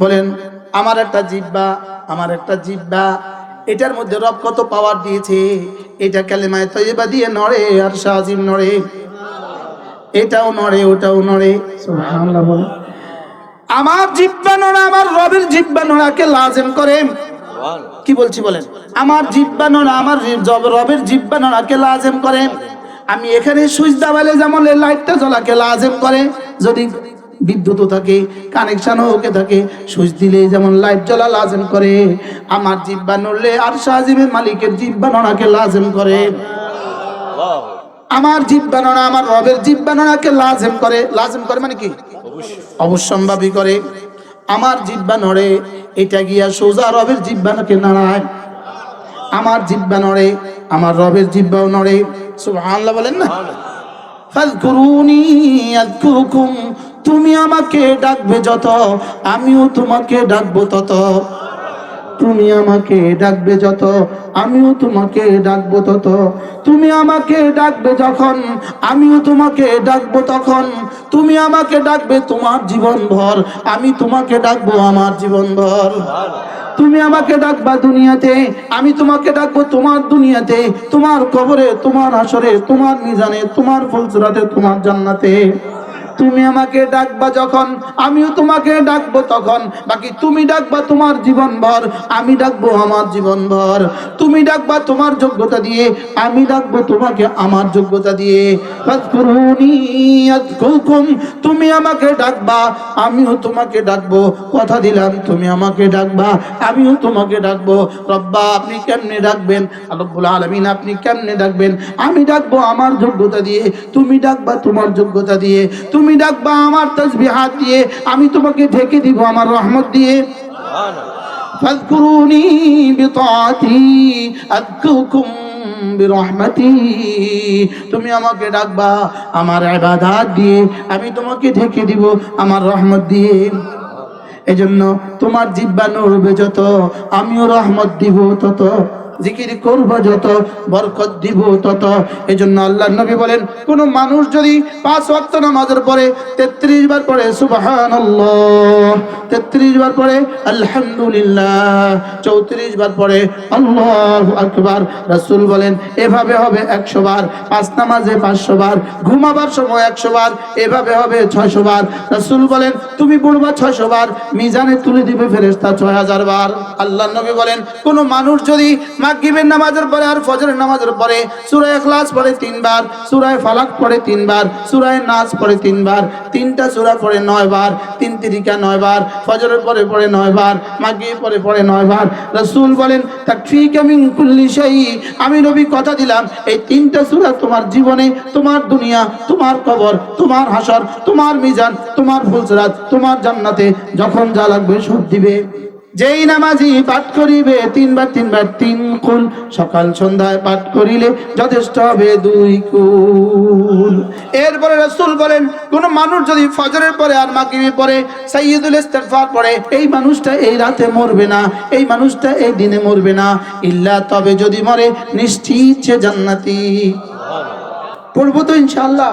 বলেন আমার একটা জিব্বা আমার একটা জিব্বা এটার মধ্যে রব কত পাওয়ার দিয়েছে? এটা কালেমায় তৈবা দিয়ে নড়ে আর শাহিম নড়ে। এটাও নড়ে ওটাও নড়ে। বলেন। আমার জিব্বা নড়া আমার রবের জিব্বা নড়াকে লাজেম করে। কি বলছি বলেন? আমার জিব্বা নড়া আমার রবের জিব্বা নড়াকে লাজেম করে। আমি এখানে সুইচ দাবালে যেমন লাইটটা জ্বলাকে লাজেম করে যদি বিদ্যুৎ থাকে কানেকশন ওকে থাকে। সুইচ দিলে যেমন লাইট জ্বলা লাজেম করে। আমার জিব্বা নড়লে আর শাহজিমের মালিকের জিব্বা নড়াকে লাজেম করে। আমার জিব্বা নড়া আমার রবের জিব্বা নড়াকে লাজেম করে। লাজেম করে মানে কি? অবশ্যম্ভাবী করে। আমার জিব্বা নড়ে এটা গিয়া সোজা রবের জিব্বাকে নাড়ায়। আমার জিব্বা নড়ে আমার রবের জিব্বাও নড়ে। সুবহানাল্লাহ বলেন না? ফাযকুরুনি আযকুরুকুম তুমি আমাকে ডাকবে যত, আমিও তোমাকে ডাকবো তত। তুমি আমাকে ডাকবে যত, আমিও তোমাকে ডাকবো তত। তুমি আমাকে ডাকবে যখন, আমিও তোমাকে ডাকবো তখন। তুমি আমাকে ডাকবে তোমার জীবন ভর আমি তোমাকে ডাকবো আমার জীবন ভর তুমি আমাকে ডাকবা দুনিয়াতে, আমি তোমাকে ডাকবো তোমার দুনিয়াতে, তোমার কবরে, তোমার আসরে, তোমার মিজানে, তোমার ফুলসুরাতে, তোমার জান্নাতে। তুমি আমাকে ডাকবা যখন, আমিও তোমাকে ডাকবো তখন। বাকি তুমি ডাকবা তোমার জীবন ভর আমি ডাকবো আমার জীবন ভর তুমি ডাকবা তোমার যোগ্যতা দিয়ে, আমি ডাকবো তোমাকে আমার যোগ্যতা দিয়ে। তুমি আমাকে ডাকবা, আমিও তোমাকে ডাকবো। কথা দিলাম, তুমি আমাকে ডাকবা, আমিও তোমাকে ডাকবো। রব্বা, আপনি কেমনে ডাকবেন? আল্লাহুল আলামিন আপনি কেমনে ডাকবেন? আমি ডাকবো আমার যোগ্যতা দিয়ে, তুমি ডাকবা তোমার যোগ্যতা দিয়ে। তুমি ডাকবা আমার তসবিহাত দিয়ে, আমি তোমাকে ঢেকে দিব আমার রহমত দিয়ে। ফাযকুরুনি বিতাআতি আযকুরকুম বিরহমাতি। তুমি আমাকে ডাকবা আমার ইবাদত দিয়ে, আমি তোমাকে ঢেকে দিব আমার রহমত দিয়ে। এজন্য তোমার জিব্বা নড়বে যত, আমিও রহমত দিব তত। জিকির করব যত, বরকত দিব তত। এজন্য আল্লাহ নবী বলেন, কোন মানুষ যদি পাঁচ ওয়াক্ত নামাজের পরে তেত্রিশ বার পড়ে, সুবহানাল্লাহ, তেত্রিশ বার পড়ে, আলহামদুলিল্লাহ, চৌত্রিশ বার পড়ে, আল্লাহু আকবার, রাসূল বলেন, এভাবে হবে একশো বার, পাঁচ নামাজে পাঁচশো বার, ঘুমাবার সময় একশো বার, এভাবে হবে ছয়শো বার। রাসূল বলেন, তুমি পড়বা ছয়শো বার, মিজানে তুলে দিবে ফেরেশতা ছয় হাজার বার। আল্লাহ নবী বলেন, কোন মানুষ যদি মাগরিবের নামাজের পরে আর ফজরের নামাজের পরে সূরা ইখলাস পড়ে তিনবার, সূরা ফালাক পড়ে তিনবার, সূরা নাস পড়ে তিনবার, তিনটা সূরা পড়ে নয় বার, তিন তিরিকা নয় বার, ফজরের পরে পড়ে নয় বার মাগরিব পরে পড়ে নয় বার। রাসূল বলেন তাকফিকা মিন কুল্লি শাই আমি নবী কথা দিলাম, এই তিনটা সূরা তোমার জীবনে, তোমার দুনিয়া, তোমার কবর, তোমার হাসর, তোমার মিজান, তোমার ফুলসরাত, তোমার জান্নাতে যখন যা লাগবে সব দিবে। যেই নামাজি পাঠ করিবে, তিনবার তিনবার তিন কুল। সকাল, সন্ধ্যায় পাঠ করিলে যথেষ্ট হবে দুই কুল। এরপরে রসুল বলেন, কোন মানুষ যদি ফজরের পরে আর মাগরিবের পরে সাইয়্যিদুল ইস্তিগফার পড়ে, এই মানুষটা এই রাতে মরবে না, এই মানুষটা এই দিনে মরবে না। ইল্লা তবে যদি মরে, নিশ্চিত জান্নাতি। পড়ব তো ইনশাআল্লাহ।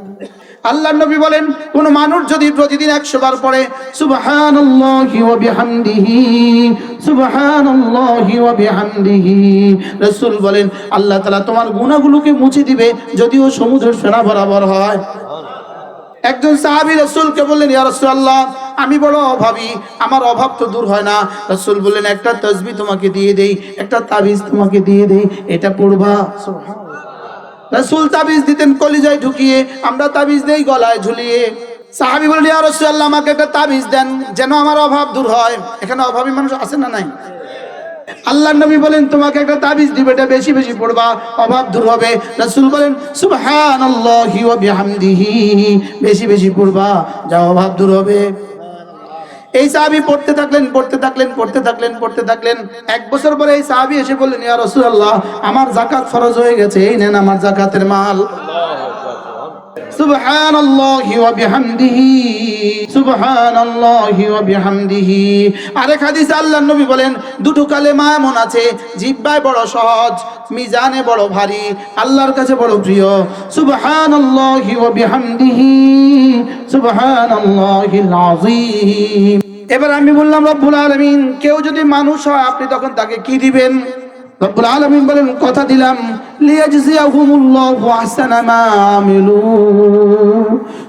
আল্লাহ নবী বলেন, কোন মানুষ যদি প্রতিদিন একশো বার পড়ে, সুবহানাল্লাহি বলেন, আল্লাহ তাআলা তোমার গুনাহগুলোকে মুছে দিবে যদিও সমুদ্রের ফেনা বরাবর হয়। একজন সাহাবী রাসূলকে বললেন রাসূলুল্লাহ, আমি বড় অভাবী, আমার অভাব তো দূর হয় না। রাসূল বললেন, একটা তাসবিহ তোমাকে দিয়ে দেই, একটা তাবিজ তোমাকে দিয়ে দেই, এটা পড়বা। রাসূল তাবিজ দিতেন, কলিজায় ঢুকিয়ে, আমরা তাবিজ দেই গলায় ঝুলিয়ে। সাহাবি বললেন, ইয়া রাসূলুল্লাহ, আমাকে একটা তাবিজ দেন, যেন আমার অভাব দূর হয়। এখানে অভাবী মানুষ আছে না নাই? আল্লাহ নবী বলেন, তোমাকে একটা তাবিজ দিবে, এটা বেশি বেশি পড়বা, অভাব দূর হবে। রাসূল বলেন, সুবহানাল্লাহি ওয়া বিহামদিহি, বেশি বেশি পড়বা, যা অভাব দূর হবে। এই সাহাবি পড়তে থাকলেন পড়তে থাকলেন পড়তে থাকলেন পড়তে থাকলেন এক বছর পরে এই সাহাবি এসে বললেন ইয়া রাসূলুল্লাহ আমার জাকাত ফরজ হয়ে গেছে এই নেন আমার জাকাতের মাল سبحان الله وبحمده سبحان الله وبحمده আরেক হাদিসে আল্লাহর নবী বলেন দুটো কালেমা এমন আছে জিহ্বায় বড় সহজ মিজানে বড় ভারী আল্লাহর কাছে বড় প্রিয় সুবহানাল্লাহি ওয়া বিহামদিহি এবার আমি বললাম, রব্বুল আলামিন, কেউ যদি মানুষ হয়, আপনি তখন তাকে কি দিবেন? রব্বুল আলামিন বলেন, কথা দিলাম আমিলু।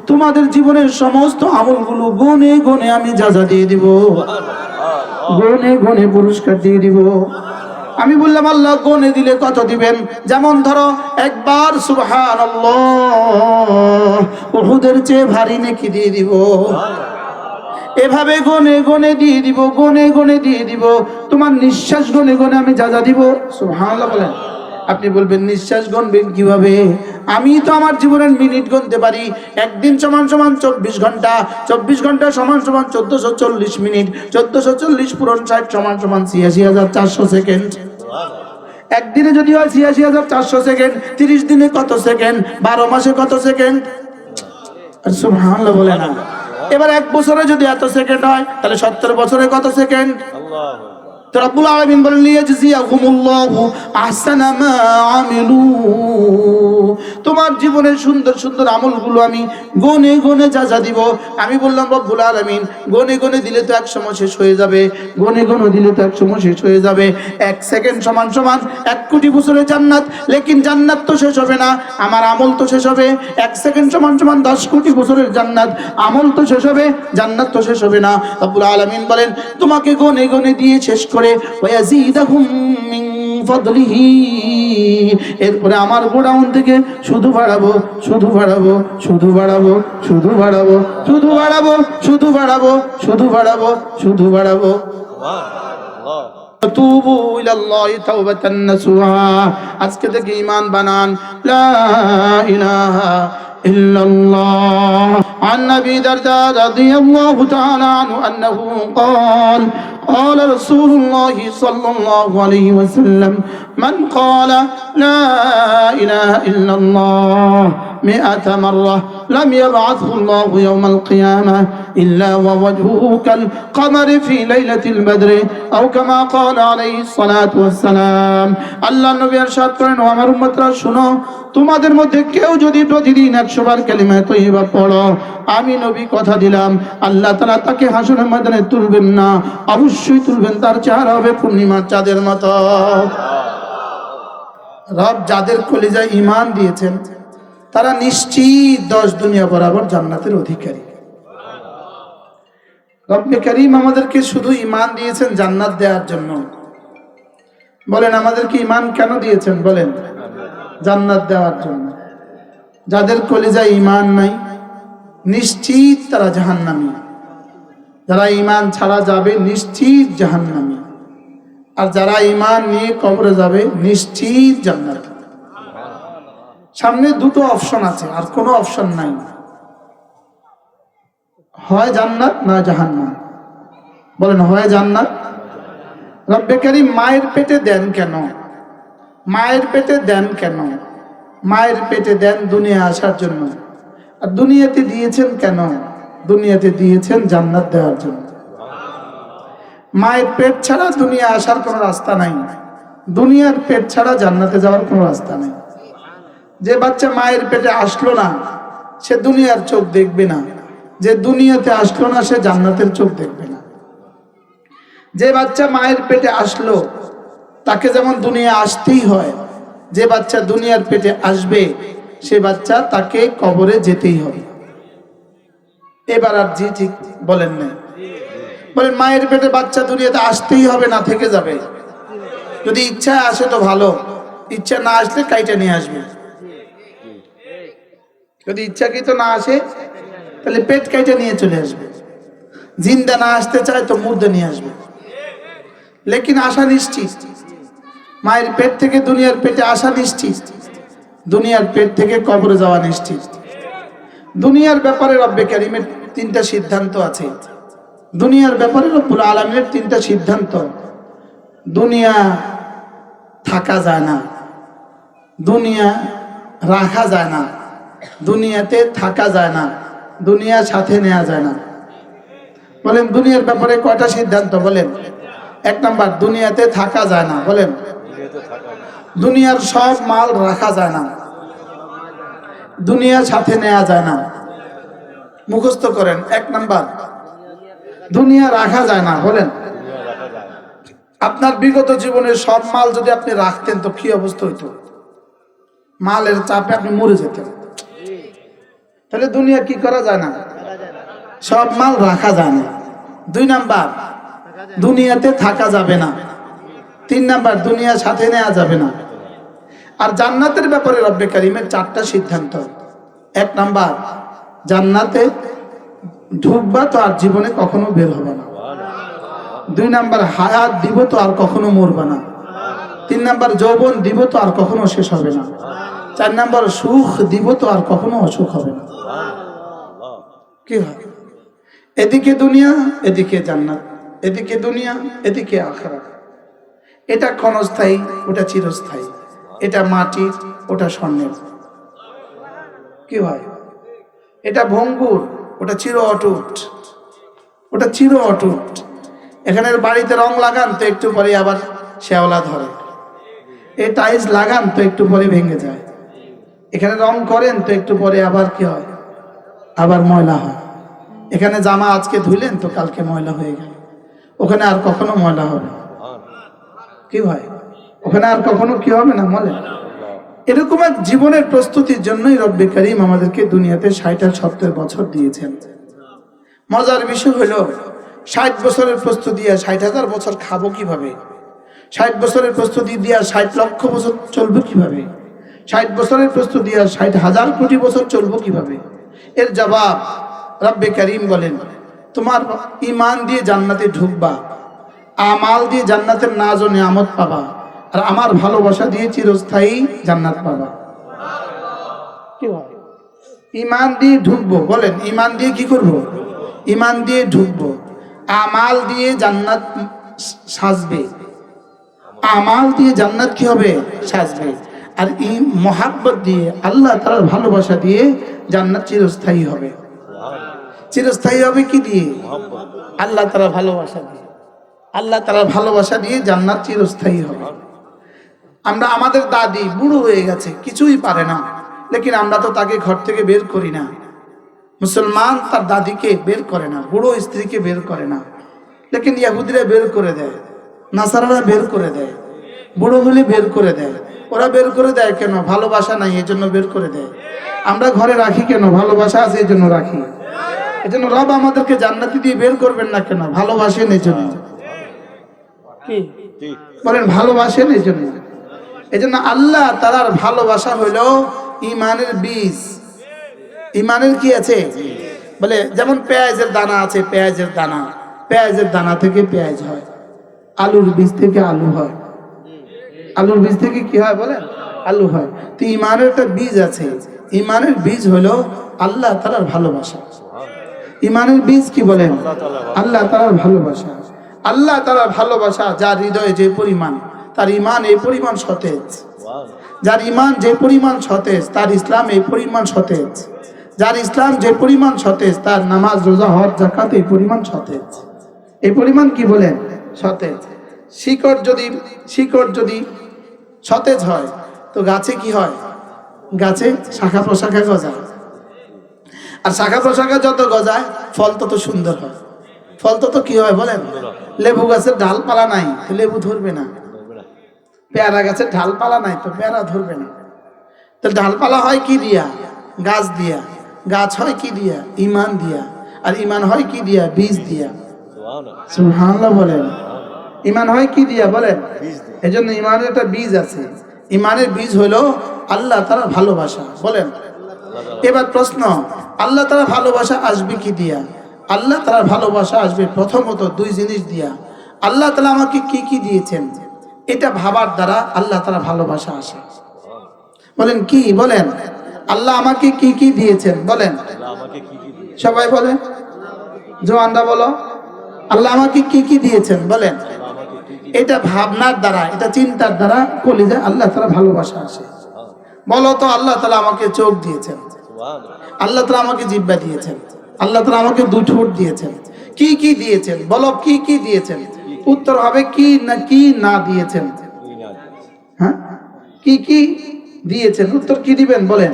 তোমাদের জীবনের সমস্ত আমলগুলো গনে গনে আমি যাজা দিয়ে দিব, গনে গনে পুরস্কার দিয়ে দিব। আমি বললাম, আল্লাহ গনে দিলে কত দিবেন? যেমন ধরো, একবার, সুবহানাল্লাহ, উহুদের চেয়ে ভারী নাকি দিয়ে দিব। এভাবে গনে গনে দিয়ে দিব, গনে গনে দিয়ে দিব। তোমার নিঃশ্বাস গনে গনে আমি যা যা দিব। সুবহানাল্লাহ বলেন। আপনি বলবেন, নিঃশ্বাস গণবেন কীভাবে? আমি তো আমার জীবনের মিনিট গুনতে পারি। একদিন সমান সমান চব্বিশ ঘণ্টা চব্বিশ ঘণ্টা সমান সমান চোদ্দশো চল্লিশ মিনিট, চোদ্দশো চল্লিশ পূরণ ষাট সমান সমান ছিয়াশি হাজার চারশো সেকেন্ড। একদিনে যদি হয় ছিয়াশি হাজার চারশো সেকেন্ড, তিরিশ দিনে কত সেকেন্ড, বারো মাসে কত সেকেন্ড? বলে না। এবার এক বছরে যদি এত সেকেন্ড হয়, তাহলে সত্তর বছরে কত সেকেন্ড? তো রব্বুল আলামিন বলেন তোমার জীবনের সুন্দর সুন্দর আমলগুলো আমি গনে গনে যা যা দিব। আমি বললাম, রব্বুল আলামিন, গনে গনে দিলে তো এক সময় শেষ হয়ে যাবে, গনে গনে দিলে তো এক সময় শেষ হয়ে যাবে। এক সেকেন্ড সমান সমান এক কোটি বছরের জান্নাত, লেকিন জান্নাত তো শেষ হবে না, আমার আমল তো শেষ হবে। এক সেকেন্ড সমান সমান দশ কোটি বছরের জান্নাত, আমল তো শেষ হবে, জান্নাত তো শেষ হবে না। রব্বুল আলামিন বলেন, তোমাকে গনে গনে দিয়ে শেষ করে ফাদলিহি, এরপরে আমার গোডাউন থেকে শুধু বাড়াবো শুধু বাড়াবো শুধু বাড়াবো শুধু বাড়াবো শুধু বাড়াবো শুধু বাড়াবো শুধু বাড়াবো শুধু বাড়াবো। আজকে থেকে ঈমান বানান। লা إلا الله. عن أبي درداء رضي الله تعالى عنه أنه قال قال رسول الله صلى الله عليه وسلم من قال لا إله إلا الله مئة مرة لم يبعثه الله يوم القيامة إلا ووجهه كالقمر في ليلة البدر أو كما قال عليه الصلاة والسلام আল্লাহ নবী ارشاد করেন ও আমার উম্মতরা শুনো তোমাদের মধ্যে কেউ যদি প্রতিদিন একশো বার কালিমা তৈবা পড়ো আমি নবী কথা দিলাম আল্লাহ তালা তাকে হাসনের ময়দানে তুলবেন না অবশ্যই তুলবেন তার চেহারা হবে পূর্ণিমার চাঁদের মতো রব যাদের কলিজায় ইমান দিয়েছেন তারা নিশ্চিত দশ দুনিয়া বরাবর জান্নাতের অধিকারী। রব্বে করিম আমাদেরকে শুধু ইমান দিয়েছেন জান্নাত দেওয়ার জন্য। বলেন, আমাদেরকে ইমান কেন দিয়েছেন? বলেন, জান্নাত দেওয়ার জন্য। যাদের কলিজায় ইমান নাই, নিশ্চিত তারা জাহান্নামী। যারা ইমান ছাড়া যাবে, নিশ্চিত জাহান্নামী। আর যারা ইমান নিয়ে কবরে যাবে, নিশ্চিত জান্নাত। সামনে দুটো অপশন আছে, আর কোনো অপশন নাই। হয় জান্নাত না জাহান্নাম বলেন, হয় জান্নাত? রব্বে কারিম, মায়ের পেটে দেন কেন? মায়ের পেটে দেন কেন? মায়ের পেটে দেন দুনিয়া আসার জন্য। আর দুনিয়াতে দিয়েছেন কেন? দুনিয়াতে দিয়েছেন জান্নাত দেওয়ার জন্য। মায়ের পেট ছাড়া দুনিয়া আসার কোনো রাস্তা নাই। দুনিয়ার পেট ছাড়া জান্নাতে যাওয়ার কোনো রাস্তা নেই। যে বাচ্চা মায়ের পেটে আসলো না, সে দুনিয়ার চোখ দেখবে না। যে দুনিয়াতে আসলো না, সে জান্নাতের চোখ দেখবে না। যে বাচ্চা মায়ের পেটে আসলো, তাকে যেমন দুনিয়া আসতেই হয়, যে বাচ্চা দুনিয়ার পেটে আসবে, সে বাচ্চা তাকে কবরে যেতেই হবে। এবার আর জি ঠিক বলেন না। বলেন, মায়ের পেটে বাচ্চা দুনিয়াতে আসতেই হবে না, থেকে যাবে। যদি ইচ্ছা আসে তো ভালো, ইচ্ছা না আসলে কাইটা নিয়ে আসবে। যদি ইচ্ছাকৃত না আসে, তাহলে পেট কাইটা নিয়ে চলে আসবে। জিন্দা না আসতে চায় তো মুর্দা নিয়ে আসবে। লেকিন আশা নিশ্চিত। মায়ের পেট থেকে দুনিয়ার পেটে আসা নিশ্চিত। দুনিয়ার পেট থেকে কবরে যাওয়া নিশ্চিত। দুনিয়ার ব্যাপারে রব্বে কারিমের তিনটা সিদ্ধান্ত আছে। দুনিয়ার ব্যাপারে রব্বুল আলমের তিনটা সিদ্ধান্ত। দুনিয়া থাকা যায় না। দুনিয়া রাখা যায় না। দুনিয়াতে থাকা যায় না, দুনিয়া সাথে নেওয়া যায় না। বলেন, দুনিয়ার ব্যাপারে কয়টা সিদ্ধান্ত বলেন? এক নাম্বার, দুনিয়াতে থাকা যায় না, বলেন। দুনিয়ার সব মাল রাখা যায় না, দুনিয়া সাথে নেওয়া যায় না। মুখস্থ করেন, এক নাম্বার, দুনিয়া রাখা যায় না, বলেন। আপনার বিগত জীবনের সব মাল যদি আপনি রাখতেন, তো কি অবস্থা হইতো? মালের চাপে আপনি মরে যেতেন। তাহলে দুনিয়া কি করা যায় না? সব মাল রাখা যায় না। দুই নাম্বার, দুনিয়াতে থাকা যাবে না। তিন নাম্বার, দুনিয়া সাথে নেওয়া যাবে না। আর জান্নাতের ব্যাপারে রব্বে কারিমের চারটা সিদ্ধান্ত। এক নাম্বার, জান্নাতে ঢুকবা তো আর জীবনে কখনো বের হবে না। দুই নাম্বার, হায়াত দিব তো আর কখনো মরবা না। তিন নাম্বার, যৌবন দিব তো আর কখনো শেষ হবে না। চার নাম্বার, সুখ দিব তো আর কখনো অসুখ হবে না। কি হয়? এদিকে দুনিয়া, এদিকে জান্নাত, এদিকে দুনিয়া, এদিকে আখরা এটা ক্ষণস্থায়ী, ওটা চিরস্থায়ী। এটা মাটির ওটা স্বর্ণের। কি হয়? এটা ভঙ্গুর, ওটা চির অটুট। ওটা চির অটুট। এখানের বাড়িতে রং লাগান তো একটু পরে আবার শ্যাওলা ধরে। এই টাইলস লাগান তো একটু পরে ভেঙে যায়। এখানে রং করেন তো একটু পরে আবার কি হয়? আবার ময়লা হয়। এখানে জামা আজকে ধুইলেন তো কালকে ময়লা হয়ে গেল। ওখানে আর কখনো ময়লা হবে কি হয় ওখানে আর কখনো কি হবে না বলেন এরকম এক জীবনের প্রস্তুতির জন্যই রব্বে করিম আমাদেরকে দুনিয়াতে ষাট আর সত্তর বছর দিয়েছেন। মজার বিষয় হলো, ষাট বছরের প্রস্তুতি আর ষাট হাজার বছর খাব কীভাবে? ষাট বছরের প্রস্তুতি দিয়া ষাট লক্ষ বছর চলবো কীভাবে? ষাট বছরের প্রস্তুতি আর ষাট হাজার কোটি বছর চলবো কীভাবে? এর জবাব রব্বে করিম বলেন, তোমার ইমান দিয়ে জান্নাতে ঢুকবা, আমাল দিয়ে জান্নাতের নাজ ও নিয়ামত পাবা, আর আমার ভালোবাসা দিয়ে চিরস্থায়ী জান্নাত পাবা। ইমান দিয়ে ঢুকবো, বলেন ইমান দিয়ে কি করব? ইমান দিয়ে ঢুকবো, আমাল দিয়ে জান্নাত সাজবে। আমাল দিয়ে জান্নাত কি হবে? সাজবে। আর এই মহাব্বত দিয়ে, আল্লাহ তার ভালোবাসা দিয়ে জান্নাত চিরস্থায়ী হবে। চিরস্থায়ী হবে কি দিয়ে? আল্লাহ তারা ভালোবাসা দিয়ে। আল্লাহ তারা ভালোবাসা দিয়ে জান্নাত চিরস্থায়ী হবে। আমরা, আমাদের দাদি বুড়ো হয়ে গেছে, কিছুই পারে না। লেকিন আমরা তো তাকে ঘর থেকে বের করি না। মুসলমান তার দাদিকে বের করে না, বুড়ো স্ত্রীকে বের করে না। লেকিন ইয়াহুদিরা বের করে দেয়, নাসারারা বের করে দেয়, বুড়ো হলে বের করে দেয়। ওরা বের করে দেয় কেন? ভালোবাসা নাই এই জন্য বের করে দেয়। আমরা ঘরে রাখি কেন? ভালোবাসা আছে এই জন্য রাখি। এই জন্য রব আমাদেরকে জান্নাতি দিয়ে বের করবেন না কেন? ভালোবাসেন এই জন্য কি বলেন ভালোবাসেন এই জন্য এই জন্য আল্লাহ তালার ভালোবাসা হইল ইমানের বীজ। ইমানের কি আছে? বলে যেমন পেঁয়াজের দানা আছে পেঁয়াজের দানা। পেঁয়াজের দানা থেকে পেঁয়াজ হয়। আলুর বীজ থেকে আলু হয়। আলুর বীজ থেকে কি হয় বলেন? আলু হয়। তো ইমানের একটা বীজ আছে। ইমানের বীজ হলো আল্লাহ তালার ভালোবাসা। ইমানের বীজ কি বলেন? আল্লাহ তালার ভালোবাসা। আল্লাহ তালার ভালোবাসা যার হৃদয়ে যে পরিমাণ, তার ইমান এই পরিমাণ সতেজ। যার ইমান যে পরিমাণ সতেজ, তার ইসলাম এই পরিমাণ সতেজ। যার ইসলাম যে পরিমাণ সতেজ, তার নামাজ, রোজা, হজ জাকাত এই পরিমাণ সতেজ। এই পরিমাণ কি বলেন? সতেজ। শিকড় যদি শিকড় যদি সতেজ হয়, তো গাছে কি হয়? গাছে শাখা প্রশাখা গজায়। আর শাখা প্রশাখা যত গজায়, ফল তত সুন্দর হয়। ফল তত কি হয় বলেন? লেবু গাছের ডালপালা নাই লেবু ধরবে না। পেয়ারা গাছের ঢালপালা নাই, তো পেয়ারা ধরবে না। তো ঢালপালা হয় কি দিয়া? গাছ দিয়া। গাছ হয় কি দিয়া? ইমান দিয়া। আর ইমান হয় কি দিয়া? বীজ দিয়া। সুবহানাল্লাহ বলেন। ইমান হয় কি দিয়া বলেন এই জন্য ইমানের একটা বীজ আছে। ইমানের বীজ হলো আল্লাহ তারা ভালোবাসা। বলেন। এবার প্রশ্ন আল্লাহ তারা ভালোবাসা আসবে কি দিয়া? আল্লাহ তারা ভালোবাসা আসবে প্রথমত দুই জিনিস দিয়া। আল্লাহ তালা আমাকে কি কি দিয়েছেন? এটা ভাবার দ্বারা আল্লাহ তারা ভালোবাসা আসে। বলেন কি? বলেন। আল্লাহ আমাকে কি কি দিয়েছেন? বলেন। সবাই বলেন। জোয়ানরা বলো। আল্লাহ আমাকে কি কি দিয়েছেন? বলেন। এটা ভাবনার দ্বারা, এটা চিন্তার দ্বারা কলিজা আল্লাহ তালা ভালোবাসা আসে। বলো তো, আল্লাহ তালা আমাকে চোখ দিয়েছেন। আল্লাহ তালা আমাকে জিব্বা দিয়েছেন। আল্লাহ তালা আমাকে দু ঠোঁট দিয়েছেন। কি কি দিয়েছেন? বলো, কি কি দিয়েছেন? উত্তর হবে কি না কি না দিয়েছেন। হ্যাঁ? কি কি দিয়েছেন? উত্তর কি দিবেন? বলেন।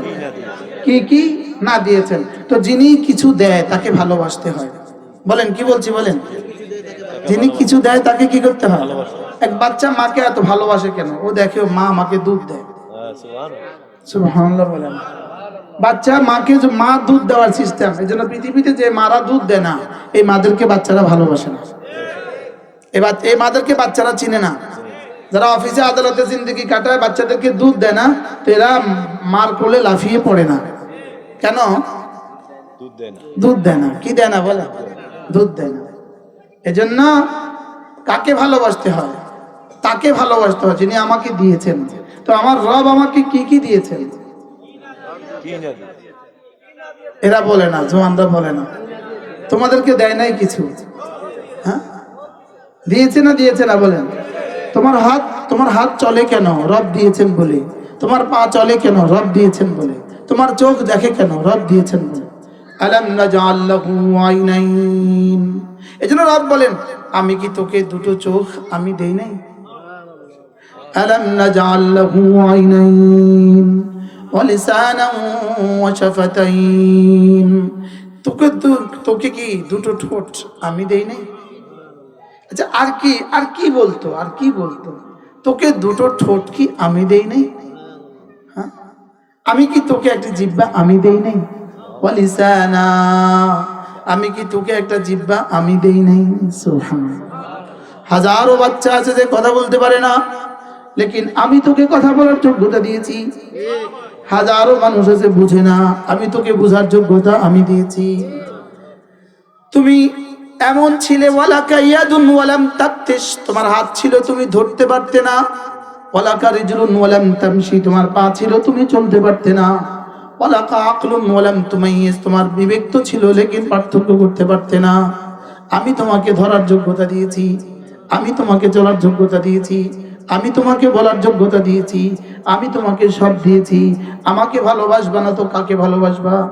কি কি না দিয়েছেন? তো যিনি কিছু দেয়, তাকে ভালোবাসতে হয়। বলেন, কি বলছি বলেন? যিনি কিছু দেয় তাকে কি করতে হয়? এক বাচ্চা মাকে এত ভালোবাসে কেন? ও দেখে মা আমাকে দুধ দেয়। সুবহানাল্লাহ। বলেন। বাচ্চা মাকে যে মা দুধ দেওয়ার সিস্টেম এই জন্য পৃথিবীতে যে মারা দুধ দেয় না এই মাদেরকে বাচ্চারা ভালোবাসে না। এবার এই মাদেরকে বাচ্চারা চিনে না। যারা অফিসে আদালতে জিন্দগি কাটায় বাচ্চাদেরকে দুধ দেয় না তো এরা মার কোলে লাফিয়ে পড়ে না। কেন? দুধ দেয় না। কি দেয় না বলে দুধ দেয় না। এজন্য কাকে ভালোবাসতে হয়? তাকে ভালোবাসতে হয়, যিনি আমাকে দিয়েছেন। তো আমার রব আমাকে কি কি দিয়েছেন? এরা বলে না, জোয়ানরা বলে না। তোমাদেরকে দেয় নাই কিছু? হ্যাঁ? দিয়েছে না দিয়েছে না বলেন? তোমার হাত তোমার হাত চলে কেন? রব দিয়েছেন বলে। তোমার পা চলে কেন? রব দিয়েছেন বলে। তোমার চোখ দেখে কেন? রব দিয়েছেন বলে। আলম নাজআল লাহু আইনাইন। এজন্য রব বলেন, আমি কি তোকে দুটো চোখ আমি দেই নাই? নাজআল লাহু আইনাইন ওয়ালিসানা ওয়া শাফাতাইন। তোকে তোকে কি দুটো ঠোঁট আমি দেই নাই? আচ্ছা আর কি আর কি বলতো, আর কি বলতো? তোকে দুটো ঠোঁট কি আমি দেই নাই? হ্যাঁ? আমি কি তোকে একটা জিব্বা আমি দেই নাই? ওয়ালিসানা আমি কি তোকে একটা জিব্বা? আমি দেই নাই। হাজারো বাচ্চা আছে যে কথা বলতে পারে না। লেকিন আমি তোকে কথা বলার যোগ্যতা দিয়েছি। হাজারো মানুষ আছে বুঝে না। আমি তোকে বোঝার যোগ্যতা আমি দিয়েছি। তুমি এমন ছিলে তোমার হাত ছিল, তুমি ধরতে পারতে না। ওয়ালাম তামশি। তোমার পা ছিল, তুমি চলতে পারতে না। ওয়ালাকা আকলুম ওয়ালাম তুমাইয়িস তোমার বিবেক তো ছিল, লেকিন পার্থক্য করতে পারতে না। আমি তোমাকে ধরার যোগ্যতা দিয়েছি। আমি তোমাকে চলার যোগ্যতা দিয়েছি। আমি তোমাকে বলার যোগ্যতা দিয়েছি। আমি তোমাকে সব দিয়েছি। আমাকে ভালোবাসবা না তো কাকে ভালোবাসবা?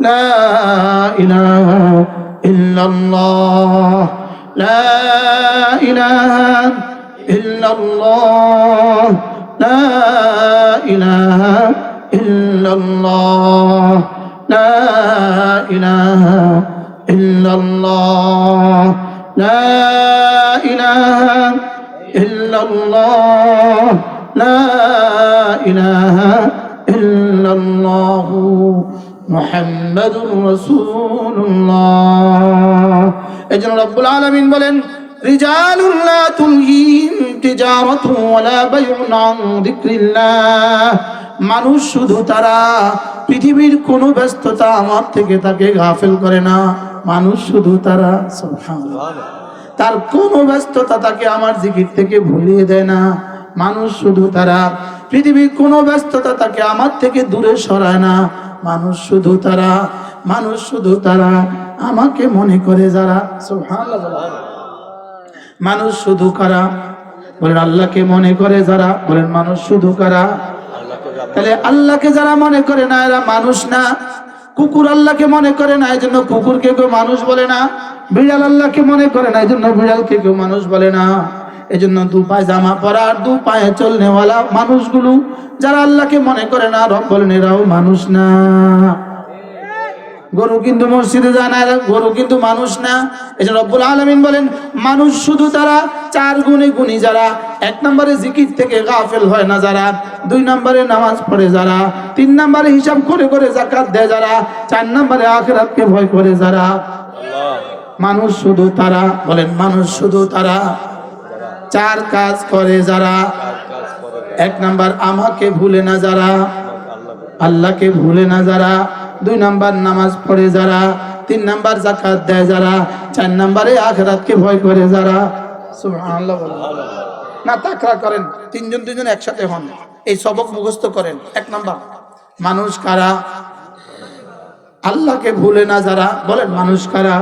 লা ইলাহা ইল্লাল্লাহ। লা ইলাহা ইল্লাল্লাহ। لا إله إلا الله لا إله إلا الله لا إله إلا الله لا إله إلا الله محمد رسول الله এজন্য রব্বুল আলামিন বলেন رجال لا تلهيهم تجارة ولا بيع عن ذكر الله মানুষ শুধু তারা পৃথিবীর কোনো ব্যস্ততা আমার থেকে তাকে গাফেল করে না মানুষ শুধু তারা সুবহানাল্লাহ তার কোনো ব্যস্ততা তাকে আমার জিকির থেকে ভুলিয়ে দেয় না মানুষ শুধু তারা পৃথিবীর কোনো ব্যস্ততা তাকে আমার থেকে দূরে সরায় না মানুষ শুধু তারা মানুষ শুধু তারা আমাকে মনে করে যারা সুবহানাল্লাহ মানুষ শুধু কারা? বলেন, আল্লাহকে মনে করে যারা? বলেন, মানুষ শুধু কারা? তাহলে আল্লাহকে যারা মনে করে না, এরা মানুষ না। কুকুর আল্লাহকে মনে করে না এই জন্য কুকুরকে কেউ মানুষ বলে না। বিড়াল আল্লাহকে মনে করে না এই জন্য বিড়ালকে কেউ মানুষ বলে না। এই জন্য দু পায়ে জামা পরা আর দু পায়ে চলনেওয়ালা মানুষগুলো, যারা আল্লাহকে মনে করে না, রব বলেন, এরাও মানুষ না। গরু কিন্তু মসজিদে যায় না, গরু কিন্তু মানুষ না। জন্য রব্বুল আলমিন বলেন, মানুষ শুধু তারা চার গুণে গুণী যারা, এক নম্বরে জিকির থেকে গাফেল হয় না যারা, দুই নম্বরে নামাজ পড়ে যারা, তিন নম্বরে হিসাব করে করে জাকাত দেয় যারা, চার নম্বরে আখেরাতকে ভয় করে যারা। মানুষ শুধু তারা, বলেন মানুষ শুধু তারা চার কাজ করে যারা, এক নাম্বার আমাকে ভুলে না যারা আল্লাহকে ভুলে না যারা দুই নাম্বার নামাজ পড়ে যারা তিন নাম্বার জাকাত দেয় যারা চার নাম্বারে আখরাতকে ভয় করে যারা। না তাকরা করেন তিনজন তিনজন একসাথে হন এই সবক মুখস্থ করেন এক নাম্বার। মানুষ কারা? আল্লাহকে ভুলে না যারা বলেন মানুষ কারা?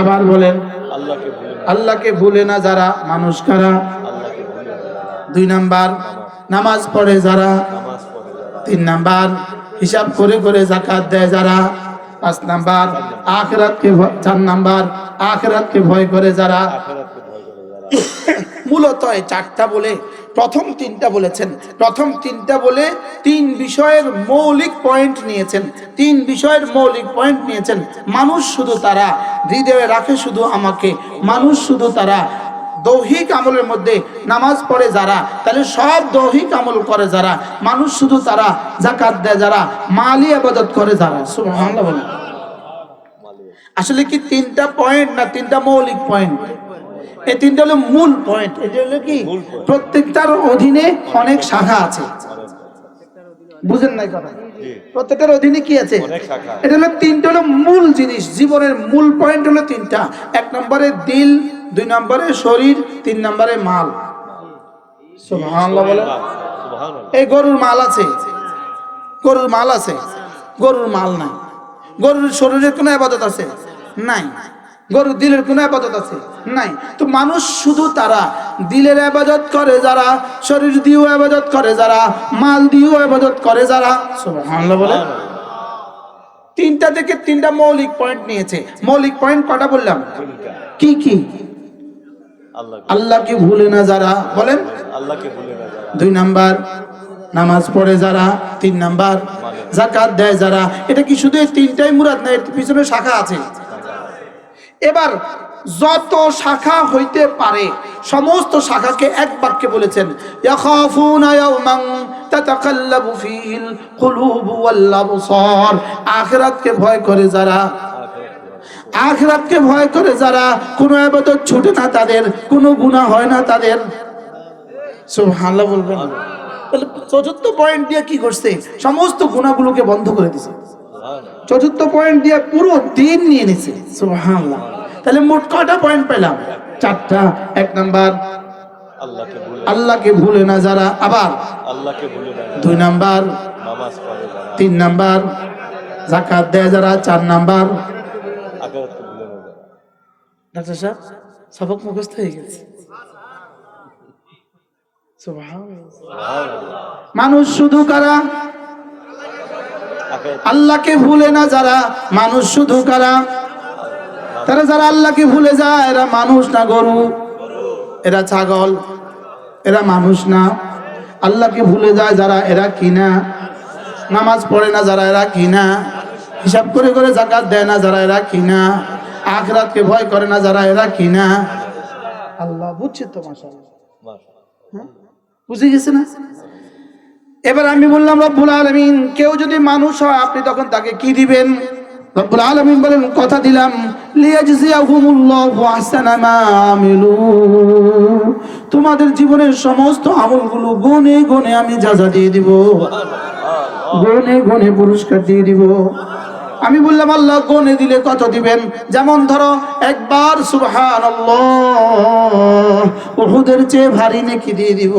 আবার বলেন আল্লাহকে ভুলে না আল্লাহকে ভুলে না যারা মানুষ কারা? দুই নাম্বার নামাজ পড়ে যারা তিন নাম্বার, হিসাব করে করে জাকাত দেয় যারা। পাঁচ নাম্বার, আখরাতকে চার নাম্বার, আখরাতকে ভয় করে যারা। মূলত এই চারটা বলে, প্রথম তিনটা বলেছেন। প্রথম তিনটা বলে তিন বিষয়ের মৌলিক পয়েন্ট নিয়েছেন। তিন বিষয়ের মৌলিক পয়েন্ট নিয়েছেন। মানুষ শুধু তারা, হৃদয়ে রাখে শুধু আমাকে। মানুষ শুধু তারা দৈহিক আমলের মধ্যে নামাজ পড়ে যারা তাহলে সব দৈহিক আমল করে যারা মানুষ শুধু তারা জাকাত দেয় যারা মালি আবাদত করে যারা। সুবহানাল্লাহ বলেন। আসলে কি তিনটা পয়েন্ট না তিনটা মৌলিক পয়েন্ট এই তিনটা হলো মূল পয়েন্ট এটা হলো কি? প্রত্যেকটার অধীনে অনেক শাখা আছে। বুঝেন নাই কথা? প্রত্যেকটার অধীনে কি আছে? এটা হলো তিনটা হলো মূল জিনিস জীবনের মূল পয়েন্ট হলো তিনটা। এক নম্বরে দিল দুই নম্বরে শরীর তিন নম্বরে মাল। সুবহানাল্লাহ এই গরুর মাল আছে। গরুর মাল আছে। গরুর মাল নাই। গরুর শরীরের কোনো আবাদত আছে? নাই। গরুর দিলের কোনো আবাদত আছে? নাই। তো মানুষ শুধু তারা দিলের আবাদত করে যারা শরীর দিয়েও আবাদত করে যারা মাল দিয়েও আবাদত করে যারা। বলে তিনটা থেকে তিনটা মৌলিক পয়েন্ট নিয়েছে। মৌলিক পয়েন্ট কটা বললাম? কি কি? আল্লাহ আল্লাহকে ভুলে না যারা বলেন। আল্লাহকে ভুলে না দুই নাম্বার নামাজ পড়ে যারা। তিন নাম্বার জাকাত দেয় যারা। এটা কি শুধু এই তিনটাই মুরাদ না এর পিছনে শাখা আছে? এবার যত শাখা হইতে পারে, সমস্ত শাখাকে এক বাক্যে বলেছেন আখিরাতকে ভয় করে যারা, আখিরাতকে ভয় করে যারা, কোনো ইবাদত ছুটে না তাদের, কোনো গুনাহ হয় না তাদের। বলবেন। চতুর্থ পয়েন্ট দিয়ে কি করছে সমস্ত গুণাগুলোকে বন্ধ করে দিছে। চতুর্থ পয়েন্ট দিয়ে পুরো দিন নিয়ে নিছে। সুবহানাল্লাহ। তাহলে মোট কটা পয়েন্ট পেলাম? চারটা এক নাম্বার। আল্লাহকে ভুলে না যারা আবার। আল্লাহকে ভুলে না দুই নাম্বার। নামাজ পড়ে যারা। তিন নাম্বার। জাকাত দেয় যারা চার নাম্বার। আখেরাতকে ভুলে না যারা। ডাক্তার সাহেব সবক মুখস্থ হয়ে গেছে। মানুষ শুধু কারা? আল্লাহকে ভুলে না যারা মানুষ শুধু কারা? তারা যারা আল্লাহকে ভুলে যায়, এরা মানুষ না গরু। এরা ছাগল। এরা মানুষ না। আল্লাহকে ভুলে যায় যারা এরা কিনা। নামাজ পড়ে না যারা এরা কিনা। হিসাব করে করে জাকাত দেয় না যারা এরা কিনা। আখরাতকে ভয় করে না যারা এরা কিনা। আল্লাহ বুঝছে তো, মাশাআল্লাহ। বুঝে গেছে না? এবার আমি বললাম, রব্বুল আলমিন, কেউ যদি মানুষ হয়, আপনি তখন তাকে কি দিবেন? রব্বুল আলমিন বলেন, কথা দিলাম, লিয়াজজিয়াহুমুল্লাহু আহসানা মা আমিলু। তোমাদের জীবনের সমস্ত আমলগুলো গনে গনে আমি যাজা দিয়ে দিব। গনে গনে পুরস্কার দিয়ে দিব। আমি বললাম, আল্লাহ গনে দিলে কত দিবেন? যেমন ধরো, একবার সুবহান উহুদের চেয়ে ভারী নেকি দিয়ে দিব।